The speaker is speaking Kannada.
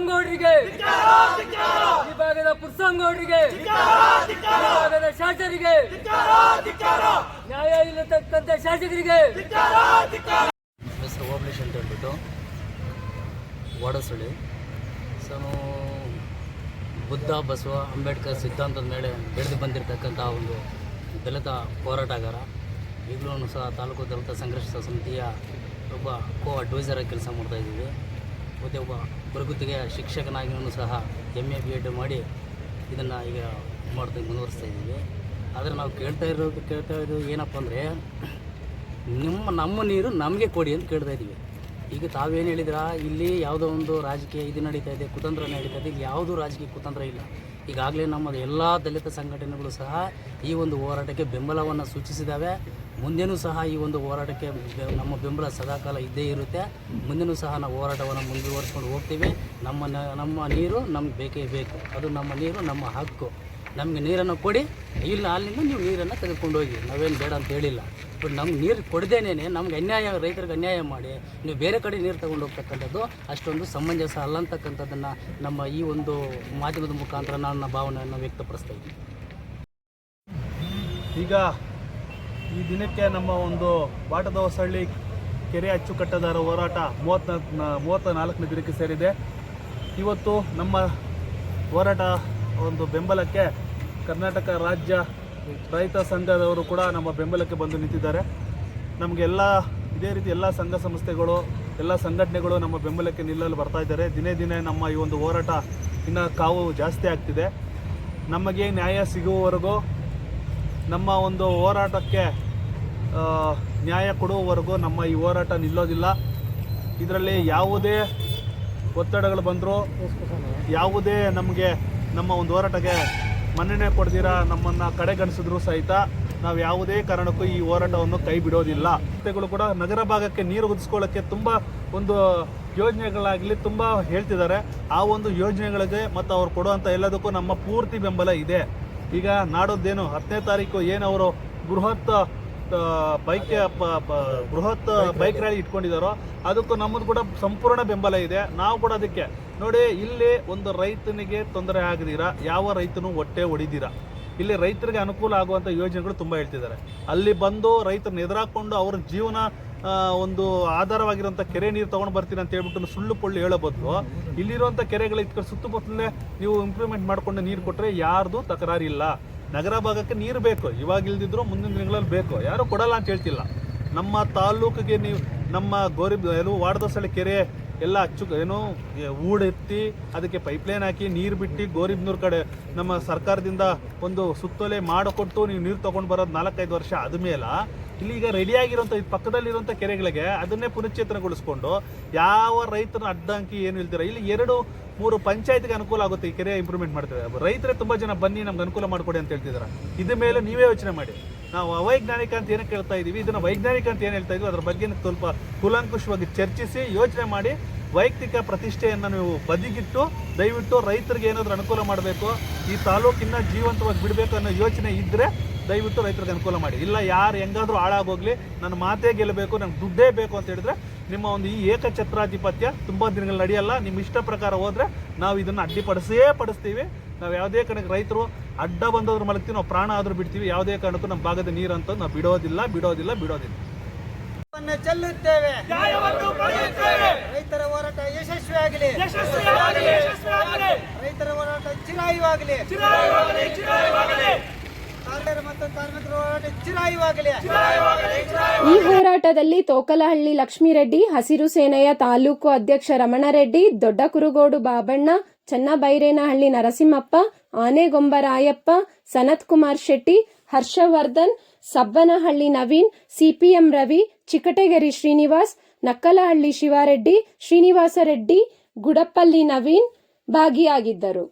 ಈ ಭಾಗದ ಪುರ್ಸಂಗೌಡರಿಗೆ. ಈ ಭಾಗದ ಶಾಸಕರಿಗೆ. ನ್ಯಾಯ ಇಲ್ಲತಕ್ಕಂಥ ಶಾಸಕರಿಗೆ. ಹೆಸರು ಓಬ್ಲೇಶ್ ಅಂತ ಹೇಳ್ಬಿಟ್ಟು ವಾಡಸಳ್ಳಿ. ಸೊ ಬುದ್ಧ, ಬಸವ, ಅಂಬೇಡ್ಕರ್ ಸಿದ್ಧಾಂತದ ಮೇಲೆ ಬೆಳೆದು ಬಂದಿರತಕ್ಕಂಥ ಒಂದು ದಲಿತ ಹೋರಾಟಗಾರ, ಈಗಲೂ ಸಹ ತಾಲೂಕು ದಲಿತ ಸಂಘರ್ಷ ಸಮಿತಿಯ ಒಬ್ಬ ಕೋ ಅಡ್ವೈಸರಾಗಿ ಕೆಲಸ ಮಾಡ್ತಾಯಿದ್ದೀವಿ ಮತ್ತು ಒಬ್ಬ ಪ್ರಕೃತಿಗೆ ಶಿಕ್ಷಕನಾಗಿಯೂ ಸಹ ಎಂ ಎ ಬಿ ಎಡ್ ಮಾಡಿ ಇದನ್ನು ಈಗ ಮಾಡ್ತಾ ಮುಂದುವರಿಸ್ತಾ ಇದ್ದೀವಿ. ಆದರೆ ನಾವು ಕೇಳ್ತಾ ಇರೋದು ಕೇಳ್ತಾ ಇರೋದು ಏನಪ್ಪ ಅಂದರೆ ನಿಮ್ಮ, ನಮ್ಮ ನೀರು ನಮಗೆ ಕೊಡಿ ಅಂತ ಕೇಳ್ತಾ ಇದ್ದೀವಿ. ಈಗ ತಾವೇನು ಹೇಳಿದ್ರಾ? ಇಲ್ಲಿ ಯಾವುದೋ ಒಂದು ರಾಜಕೀಯ ಇದು ನಡೀತಾ ಇದೆ, ಕುತಂತ್ರ ನಡೀತಾ ಇದೆ, ಇಲ್ಲಿ ಯಾವುದೂ ರಾಜಕೀಯ ಕುತಂತ್ರ ಇಲ್ಲ. ಈಗಾಗಲೇ ನಮ್ಮ ಎಲ್ಲ ದಲಿತ ಸಂಘಟನೆಗಳು ಸಹ ಈ ಒಂದು ಹೋರಾಟಕ್ಕೆ ಬೆಂಬಲವನ್ನು ಸೂಚಿಸಿದ್ದಾವೆ ಮುಂದೆನೂ ಸಹ ಈ ಒಂದು ಹೋರಾಟಕ್ಕೆ ನಮ್ಮ ಬೆಂಬಲ ಸದಾಕಾಲ ಇದ್ದೇ ಇರುತ್ತೆ. ಮುಂದೆನೂ ಸಹ ನಾವು ಹೋರಾಟವನ್ನು ಮುಂದುವರಿಸ್ಕೊಂಡು ಹೋಗ್ತೀವಿ. ನಮ್ಮ ನಮ್ಮ ನೀರು ನಮ್ಗೆ ಬೇಕೇ ಬೇಕು. ಅದು ನಮ್ಮ ನೀರು, ನಮ್ಮ ಹಕ್ಕು. ನಮಗೆ ನೀರನ್ನು ಕೊಡಿ. ಇಲ್ಲ ಅಲ್ಲಿಂದ ನೀವು ನೀರನ್ನು ತೆಗೆದುಕೊಂಡು ಹೋಗಿ. ನಾವೇನು ಬೇಡ ಅಂತ ಹೇಳಿಲ್ಲ. ಬಟ್ ನಮ್ಗೆ ನೀರು ಕೊಡದೇನೇ ನಮ್ಗೆ ಅನ್ಯಾಯ, ರೈತರಿಗೆ ಅನ್ಯಾಯ ಮಾಡಿ, ನೀವು ಬೇರೆ ಕಡೆ ನೀರು ತಗೊಂಡು ಹೋಗ್ತಕ್ಕಂಥದ್ದು ಅಷ್ಟೊಂದು ಸಮಂಜಸ ಅಲ್ಲ ಅಂತಕ್ಕಂಥದ್ದನ್ನು ನಮ್ಮ ಈ ಒಂದು ಮಾಧ್ಯಮದ ಮುಖಾಂತರ ನನ್ನ ಭಾವನೆಯನ್ನು ವ್ಯಕ್ತಪಡಿಸ್ತಾ ಇದ್ದೀನಿ. ಈಗ ಈ ದಿನಕ್ಕೆ ನಮ್ಮ ಒಂದು ಬಾಟದ ಹೊಸಳ್ಳಿ ಕೆರೆ ಅಚ್ಚುಕಟ್ಟದಾರ ಹೋರಾಟ ಮೂವತ್ತ ಮೂವತ್ತ ನಾಲ್ಕನೇ ದಿನಕ್ಕೆ ಸೇರಿದೆ. ಇವತ್ತು ನಮ್ಮ ಹೋರಾಟ ಒಂದು ಬೆಂಬಲಕ್ಕೆ ಕರ್ನಾಟಕ ರಾಜ್ಯ ರೈತ ಸಂಘದವರು ಕೂಡ ನಮ್ಮ ಬೆಂಬಲಕ್ಕೆ ಬಂದು ನಿಂತಿದ್ದಾರೆ. ನಮಗೆಲ್ಲ ಇದೇ ರೀತಿ ಎಲ್ಲ ಸಂಘ ಸಂಸ್ಥೆಗಳು, ಎಲ್ಲ ಸಂಘಟನೆಗಳು ನಮ್ಮ ಬೆಂಬಲಕ್ಕೆ ನಿಲ್ಲಲು ಬರ್ತಾ ಇದ್ದಾರೆ. ದಿನೇ ದಿನೇ ನಮ್ಮ ಈ ಒಂದು ಹೋರಾಟ ಇನ್ನು ಕಾವು ಜಾಸ್ತಿ ಆಗ್ತಿದೆ. ನಮಗೆ ನ್ಯಾಯ ಸಿಗುವವರೆಗೂ ನಮ್ಮ ಒಂದು ಹೋರಾಟಕ್ಕೆ ನ್ಯಾಯ ಕೊಡುವವರೆಗೂ ನಮ್ಮ ಈ ಹೋರಾಟ ನಿಲ್ಲೋದಿಲ್ಲ. ಇದರಲ್ಲಿ ಯಾವುದೇ ಒತ್ತಡಗಳು ಬಂದರೂ, ಯಾವುದೇ ನಮಗೆ ನಮ್ಮ ಒಂದು ಹೋರಾಟಕ್ಕೆ ಮನ್ನಣೆ ಕೊಡ್ದಿರ ನಮ್ಮನ್ನು ಕಡೆಗಣಿಸಿದ್ರು ಸಹಿತ ನಾವು ಯಾವುದೇ ಕಾರಣಕ್ಕೂ ಈ ಹೋರಾಟವನ್ನು ಕೈ ಬಿಡೋದಿಲ್ಲ. ರಸ್ತೆಗಳು ಕೂಡ ನಗರ ಭಾಗಕ್ಕೆ ನೀರು ಒದಗಿಸ್ಕೊಳ್ಳೋಕ್ಕೆ ತುಂಬ ಒಂದು ಯೋಜನೆಗಳಾಗಲಿ ತುಂಬ ಹೇಳ್ತಿದ್ದಾರೆ. ಆ ಒಂದು ಯೋಜನೆಗಳಿಗೆ ಮತ್ತು ಅವ್ರು ಕೊಡುವಂಥ ಎಲ್ಲದಕ್ಕೂ ನಮ್ಮ ಪೂರ್ತಿ ಬೆಂಬಲ ಇದೆ. ಈಗ ನಾಡೋದೇನು ಹತ್ತನೇ ತಾರೀಕು ಏನು ಅವರು ಬೃಹತ್ ಬೈಕ್ ಬೃಹತ್ ಬೈಕ್ ರ್ಯಾಲಿ ಇಟ್ಕೊಂಡಿದ್ದಾರೋ ಅದಕ್ಕೂ ನಮ್ಮದು ಕೂಡ ಸಂಪೂರ್ಣ ಬೆಂಬಲ ಇದೆ. ನಾವು ಕೂಡ ಅದಕ್ಕೆ, ನೋಡಿ, ಇಲ್ಲಿ ಒಂದು ರೈತನಿಗೆ ತೊಂದರೆ ಆಗದಿರ, ಯಾವ ರೈತನು ಹೊಟ್ಟೆ ಹೊಡಿದಿರ. ಇಲ್ಲಿ ರೈತರಿಗೆ ಅನುಕೂಲ ಆಗುವಂಥ ಯೋಜನೆಗಳು ತುಂಬ ಹೇಳ್ತಿದ್ದಾರೆ. ಅಲ್ಲಿ ಬಂದು ರೈತರನ್ನ ಎದುರಾಕೊಂಡು ಅವ್ರ ಜೀವನ ಒಂದು ಆಧಾರವಾಗಿರುವಂಥ ಕೆರೆ ನೀರು ತೊಗೊಂಡು ಬರ್ತೀನಿ ಅಂತ ಹೇಳ್ಬಿಟ್ಟು ಸುಳ್ಳು ಪೊಳ್ಳು ಹೇಳೋ ಬದಲು ಇಲ್ಲಿರುವಂಥ ಕೆರೆಗಳ ಇಟ್ಕೊಂಡು ಸುತ್ತಮುತ್ತಲೇ ನೀವು ಇಂಪ್ರೂವ್ಮೆಂಟ್ ಮಾಡಿಕೊಂಡು ನೀರು ಕೊಟ್ಟರೆ ಯಾರ್ದು ತಕರಾರಿಲ್ಲ ನಗರ ಭಾಗಕ್ಕೆ ನೀರು ಬೇಕು, ಇವಾಗ ಇಲ್ದಿದ್ರು ಮುಂದಿನ ದಿನಗಳಲ್ಲಿ ಬೇಕು. ಯಾರು ಕೊಡಲ್ಲ ಅಂತ ಹೇಳ್ತಿಲ್ಲ. ನಮ್ಮ ತಾಲೂಕಿಗೆ ನೀವು, ನಮ್ಮ ಗೋರಿ, ಏನು ವಾಡದಸಳೆ ಕೆರೆ ಎಲ್ಲ ಅಚ್ಚು, ಏನು ಊಡೆತ್ತಿ, ಅದಕ್ಕೆ ಪೈಪ್ಲೈನ್ ಹಾಕಿ ನೀರು ಬಿಟ್ಟು ಗೋರಿಬ್ನೂರ್ ಕಡೆ ನಮ್ಮ ಸರ್ಕಾರದಿಂದ ಒಂದು ಸುತ್ತೋಲೆ ಮಾಡಿಕೊಟ್ಟು ನೀವು ನೀರು ತೊಗೊಂಡು ಬರೋದು ನಾಲ್ಕೈದು ವರ್ಷ ಆದಮೇಲೆ ಇಲ್ಲಿ ಈಗ ರೆಡಿಯಾಗಿರುವಂಥ ಇದು ಪಕ್ಕದಲ್ಲಿರುವಂಥ ಕೆರೆಗಳಿಗೆ ಅದನ್ನೇ ಪುನಶ್ಚೇತನಗೊಳಿಸ್ಕೊಂಡು ಯಾವ ರೈತನ ಅಡ್ಡಂಕಿ ಏನು ಇಲ್ದಿರ, ಇಲ್ಲಿ ಎರಡು, ಮೂರು ಪಂಚಾಯತ್ಗೆ ಅನುಕೂಲ ಆಗುತ್ತೆ ಈ ಕೆರೆ ಇಂಪ್ರೂವ್ಮೆಂಟ್ ಮಾಡ್ತಾರೆ ರೈತರೇ ತುಂಬ ಜನ ಬನ್ನಿ, ನಮ್ಗೆ ಅನುಕೂಲ ಮಾಡಿಕೊಡಿ ಅಂತ ಹೇಳ್ತಿದ್ದಾರೆ. ಇದ್ರ ಮೇಲೆ ನೀವೇ ಯೋಚನೆ ಮಾಡಿ. ನಾವು ಅವೈಜ್ಞಾನಿಕ ಅಂತ ಏನಕ್ಕೆ ಹೇಳ್ತಾ ಇದೀವಿ? ಇದನ್ನು ವೈಜ್ಞಾನಿಕ ಅಂತ ಏನು ಹೇಳ್ತಾ ಇದೀವಿ? ಅದ್ರ ಬಗ್ಗೆ ಸ್ವಲ್ಪ ಕುಲಂಕುಷವಾಗಿ ಚರ್ಚಿಸಿ, ಯೋಚನೆ ಮಾಡಿ, ವೈಯಕ್ತಿಕ ಪ್ರತಿಷ್ಠೆಯನ್ನು ನೀವು ಬದಿಗಿಟ್ಟು, ದಯವಿಟ್ಟು ರೈತರಿಗೆ ಏನಾದರೂ ಅನುಕೂಲ ಮಾಡಬೇಕು, ಈ ತಾಲೂಕಿನ ಜೀವಂತವಾಗಿ ಬಿಡಬೇಕು ಅನ್ನೋ ಯೋಚನೆ ಇದ್ದರೆ ದಯವಿಟ್ಟು ರೈತರಿಗೆ ಅನುಕೂಲ ಮಾಡಿ. ಇಲ್ಲ ಯಾರು ಹೆಂಗಾದ್ರೂ ಹಾಳಾಗೋಗ್ಲಿ ನನ್ನ ಮಾತೇ ಗೆಲ್ಲಬೇಕು ನಂಗೆ ದುಡ್ಡೇ ಬೇಕು ಅಂತ ಹೇಳಿದ್ರೆ ನಿಮ್ಮ ಒಂದು ಈ ಏಕಛತ್ರಾಧಿಪತ್ಯ ತುಂಬ ದಿನಗಳು ನಡೆಯಲ್ಲ. ನಿಮ್ಮ ಇಷ್ಟ ಪ್ರಕಾರ ಹೋದ್ರೆ ನಾವು ಇದನ್ನು ಅಡ್ಡಿಪಡಿಸೇ ಪಡಿಸ್ತೀವಿ. ನಾವು ಯಾವುದೇ ಕಾರಣಕ್ಕೆ ರೈತರು ಅಡ್ಡ ಬಂದೋದ್ರ ಮಲಗ್ತೀವಿ ನಾವು ಪ್ರಾಣ ಆದರೂ ಬಿಡ್ತೀವಿ. ಯಾವುದೇ ಕಾರಣಕ್ಕೂ ನಮ್ಮ ಭಾಗದ ಅಂತ ನಾವು ಬಿಡೋದಿಲ್ಲ ಬಿಡೋದಿಲ್ಲ ಬಿಡೋದಿಲ್ಲ. ಚೆಲ್ಲುತ್ತೇವೆ. ರೈತರ ಹೋರಾಟ ಯಶಸ್ವಿಯಾಗಲಿ. ರೈತರ ಹೋರಾಟ ಚಿರಾಯುವಾಗಲಿ. ಈ ಹೋರಾಟದಲ್ಲಿ ತೋಕಲಹಳ್ಳಿ ಲಕ್ಷ್ಮೀರೆಡ್ಡಿ ಹಸಿರು ಸೇನೆಯ ತಾಲೂಕು ಅಧ್ಯಕ್ಷ ರಮಣರೆಡ್ಡಿ ದೊಡ್ಡ ಕುರುಗೋಡು ಬಾಬಣ್ಣ ಚನ್ನಬೈರೇನಹಳ್ಳಿ ನರಸಿಂಹಪ್ಪ ಆನೆಗೊಂಬರಾಯಪ್ಪ ಸನತ್ ಕುಮಾರ್ ಶೆಟ್ಟಿ ಹರ್ಷವರ್ಧನ್ ಸಬ್ಬನಹಳ್ಳಿ ನವೀನ್ ಸಿಪಿಎಂ ರವಿ ಚಿಕಟಗೆರಿ ಶ್ರೀನಿವಾಸ್ ನಕ್ಕಲಹಳ್ಳಿ ಶಿವಾರೆಡ್ಡಿ ಶ್ರೀನಿವಾಸರೆಡ್ಡಿ ಗುಡಪ್ಪಲ್ಲಿ ನವೀನ್ ಭಾಗಿಯಾಗಿದ್ದರು.